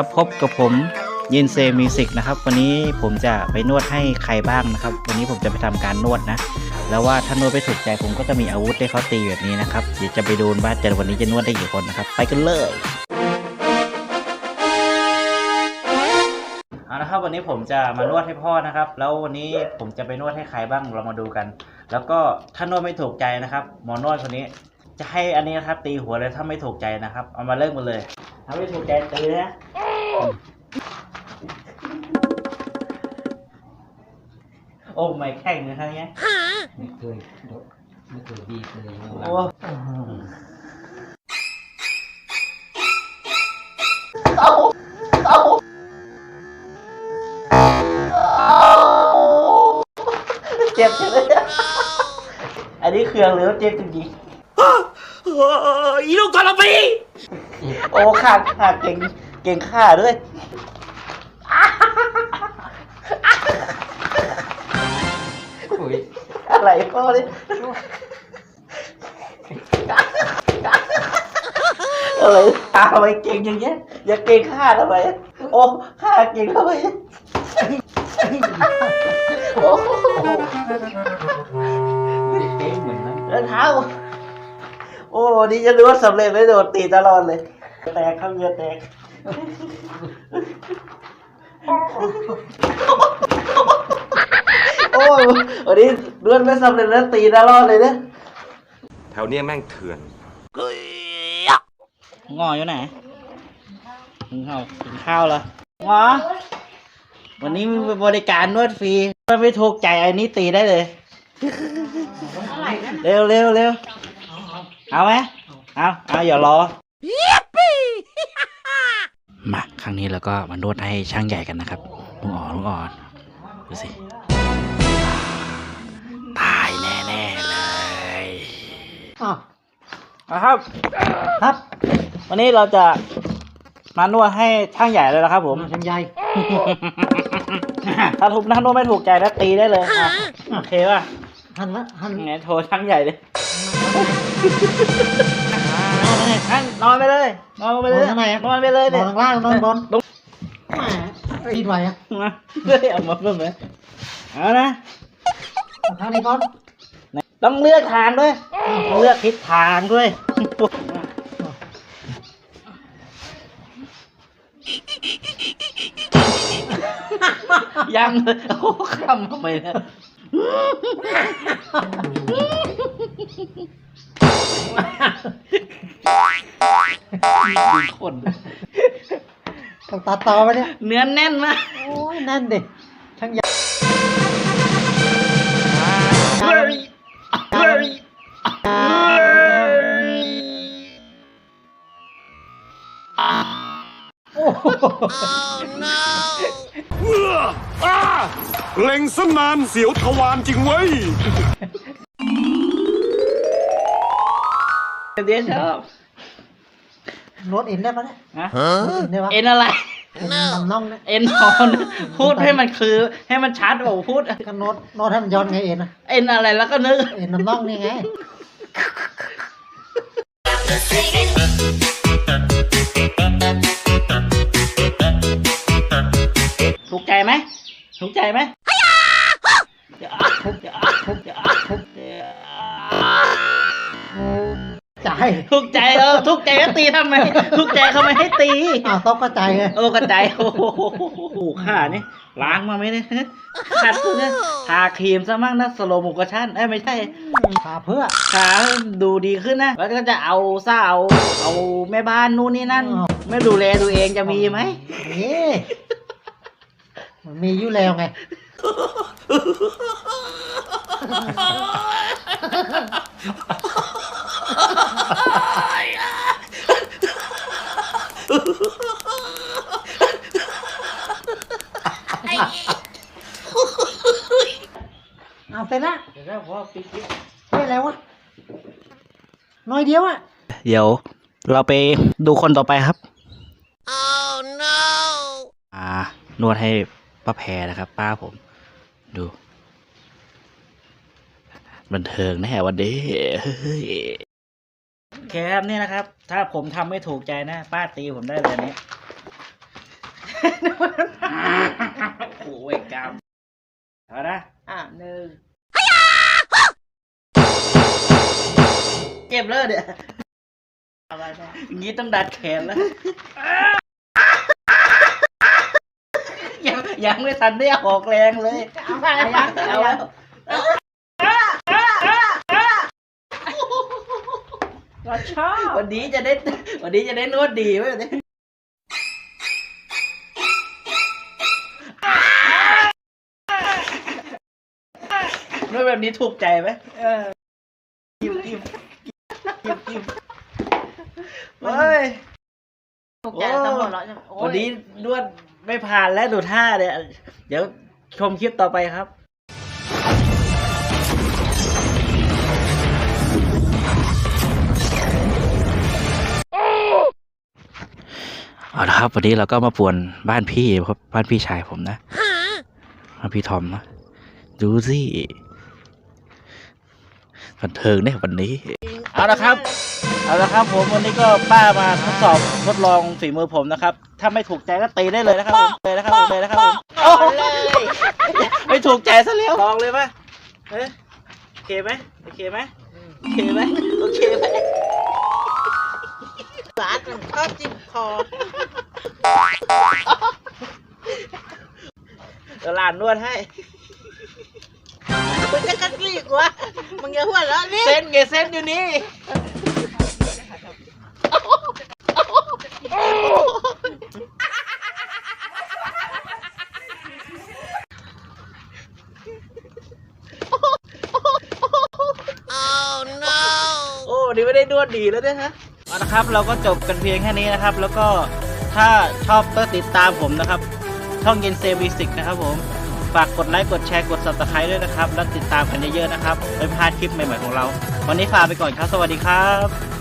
ครับพบกับผมยินเซมิวสิกนะครับ วันนี้ผมจะไปนวดให้ใครบ้างนะครับ วันนี้ผมจะไปทำการนวดนะ แล้วว่าถ้านวดไม่ถูกใจผมก็จะมีอาวุธให้เขาตีแบบนี้นะครับเดี๋ยวจะไปดูว่าจะวันนี้จะนวดได้กี่คนนะครับ ไปกันเลยเอาละครับวันนี้ผมจะมานวดให้พ่อนะครับ แล้ววันนี้ผมจะไปนวดให้ใครบ้างเรามาดูกัน แล้วก็ถ้านวดไม่ถูกใจนะครับหมอนวดคนนี้จะให้อันนี้นะครับตีหัวเลยถ้าไม่ถูกใจนะครับ เอามาเริ่มกันเลยถ้าไม่ถูกใจตีนะ โอ้ไม่แข่งเลยทั้งนี้ไม่เคยโดดไม่เคยบีบเลยนะโอ้เจ็บจังเลยอันนี้เครื่องหรือว่าเจ็บจริงๆอีลูกกระปีโอ้ขาขาเก่ง เก่งขาด้วยโอ้ยอะไรพ่อเนี่ยอะไรตาทำไมเก่งอย่างเงี้ยอย่าเก่งข้าทำไมโอ้ข้าเก่งทำไมโอ้เป๊ะเหมือนนั้นแล้วเท้าโอ้นี่จะรู้ว่าสำเร็จไม่โดนตีตลอดเลย แตกข้างเรือแตก โอ้ยวันนี้ดวนไม่สำเร็จแล้วตีตลอดเลยเนี่ยแถวเนี้ยแม่งเถื่อนงออยู่ไหนกินข้าวกินข้าวเหรองอวันนี้มีบริการนวดฟรีถ้าไม่ถูกใจอันนี้ตีได้เลย เร็วเร็วเร็วเอาไหมเอาเอาอย่ารอ มาครั้งนี้เราก็มานวดให้ช่างใหญ่กันนะครับลุงอ๋อลุงอ่อนดูสิตายแน่ๆเลยอ้าวนะครับ ครับ วันนี้เราจะมานวดให้ช่างใหญ่เลยนะครับ ผมทำใหญ่ ถ้าทุบนั่งนวดไม่ถูกใจแล้วตีได้เลยอะโอเคป่ะหันละหันไงโทรช่างใหญ่เลย อะนอนไปเลย นอนไปเลยนอนทำไมอะ นอนไปเลยนเนี่อยนข้างล่างนอนบนตรงแหมตีไหวอะมาเฮ้ยเอามาเพิ่มเลยเอานะทางนี้ก่อนต้องเลือกทางด้วยต้องเลือกทิศทางด้วย ยังเลยโอ้คำทำไมเนี่ยดู คน ต้องตัดต่อไปเนี่ย เนื้อแน่นมาก โอ้ยนั่นดิ ทั้งใหญ่เฮ้ยเฮ้ยโอ้โหเล็งสนานเสียวทวารจริงเว้ย เดี๋ยวชอบโนดเอ็นได้ปะเนี่ยฮะโน้ตเอ็นได้ปะเอ็นอะไร เอ็นนำน่องเนี่ยเอ็นนอนพูดให้มันคือให้มันชัดบอกพูดก็โน้ตโน้ตให้มันย้อนไงเอ็นนะเอ็นอะไรแล้วก็นึกเอ็นนำน่องนี่ไงถูกใจไหมถูกใจไหมเดี๋ยวายถูกใจเออถูกใจก็ตีทำไมถูกใจเขาไม่ให้ตีอ้าวต้องกระจายไงโอ้กระจายโอ้โหข่านี่ล้างมาไหมเนี่ยขัดตัวเนี่ยทาครีมซะมั่งนะสโลโมกชั่นเอ้ยไม่ใช่ขาเพื่อขาดูดีขึ้นนะ แล้วก็จะเอาเศร้าเอาแม่บ้านนู่นนี่นั่นอ้าวไม่ดูแลตัวเองจะมีไหมนี่มันมีอยู่แล้วไง เอาเสร็จละ เดี๋ยวก็ พอปิ๊กปิ๊กได้แล้ววะน้อยเดียวอะเดี๋ยว เราไปดูคนต่อไปครับ oh no อ่านวดให้ป้าแพรนะครับ ป้าผม ดูบันเทิงแน่วันนี้เฮ้ยโอเคครับนี่นะครับ ถ้าผมทำไม่ถูกใจนะ ป้าตีผมได้เลยอันนี้โอ้ยกรรมเอานะอะหนึ่ง บเลยเดี๋ยวอะไรนะอย่างนี้ต้องดัดแขนแล้ว ยังยังไม่ทันได้ออกแรงเลย เอาไปยังเอาเอาแล้แล้ววเราชอบวันนี้จะได้วันนี้จะได้นวดดีไหมวันนี้นวดแบบนี้ถูกใจไหมเออยิ้มยิ้ม ยิ้มยิ้มเฮ้ยถูกใจแล้วต้องหัวเราะใช่ไหมโอ้ยวันนี้นวดไม่ผ่านแล้วดูท่าเนี่ยเดี๋ยวชมคลิปต่อไปครับ เอาละครับวันนี้เราก็มาป่วนบ้านพี่ครับบ้านพี่ชายผมนะบ้านพี่ทอมนะดูสิบันเทิงเนี่ยวันนี้ เอาละครับ เอาละครับ ผมวันนี้ก็ป้ามาทดสอบทดลองฝีมือผมนะครับ ถ้าไม่ถูกใจก็ตีได้เลยนะครับผมเลยนะครับผมเลยนะครับผมโอ้โหเลยไม่ถูกใจซะแล้วลองเลยป่ะเอ๊ะโอเคไหมโอเคไหมโอเคไหมโอเคไหมหลานมันชอบจิ้มคอเดี๋ยวหลานนวดให้มึงจะกระลีกวะ มึงอย่าหัวเราะนี่เส้นไงเส้นอยู่นี่โอ้ดีไม่ได้นวดดีแล้วเนี่ยฮะเอาละครับ เราก็จบกันเพียงแค่นี้นะครับ แล้วก็ถ้าชอบก็ติดตามผมนะครับ ช่องเย็นเซมิสิกนะครับผม ฝากกดไลค์กดแชร์กด subscribe ด้วยนะครับ แล้วติดตามกันเยอะๆนะครับไม่พลาดคลิปใหม่ๆของเรา วันนี้ลาไปก่อนครับ สวัสดีครับ